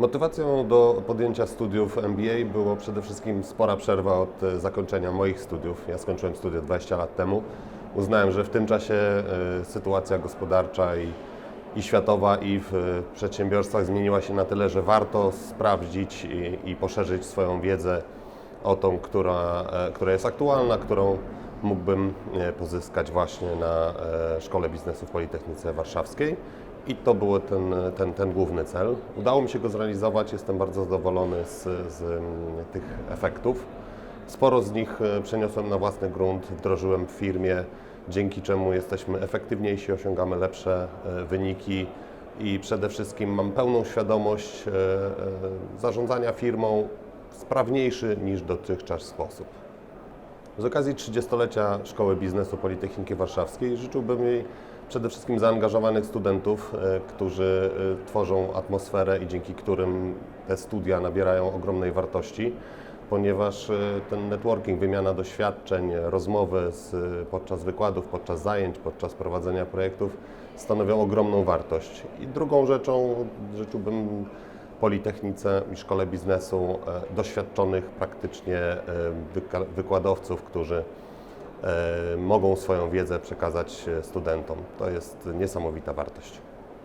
Motywacją do podjęcia studiów MBA było przede wszystkim spora przerwa od e, zakończenia moich studiów. Ja skończyłem studia 20 lat temu. Uznałem, że w tym czasie e, sytuacja gospodarcza i, i światowa i w e, przedsiębiorstwach zmieniła się na tyle, że warto sprawdzić i, i poszerzyć swoją wiedzę o tą, która, która jest aktualna, którą mógłbym pozyskać właśnie na Szkole Biznesu w Politechnice Warszawskiej. I to był ten, ten, ten główny cel. Udało mi się go zrealizować, jestem bardzo zadowolony z, z mm, tych efektów. Sporo z nich e, przeniosłem na własny grunt, wdrożyłem w firmie, dzięki czemu jesteśmy efektywniejsi, osiągamy lepsze e, wyniki i przede wszystkim mam pełną świadomość e, zarządzania firmą w sprawniejszy niż dotychczas sposób. Z okazji 30-lecia Szkoły Biznesu Politechniki Warszawskiej życzyłbym jej przede wszystkim zaangażowanych studentów, e, którzy e, tworzą atmosferę i dzięki którym te studia nabierają ogromnej wartości, ponieważ e, ten networking, wymiana doświadczeń, rozmowy z, podczas wykładów, podczas zajęć, podczas prowadzenia projektów stanowią ogromną wartość. I drugą rzeczą życzyłbym Politechnice i Szkole Biznesu e, doświadczonych praktycznie e, wykładowców, którzy e, mogą swoją wiedzę przekazać studentom. To jest niesamowita wartość.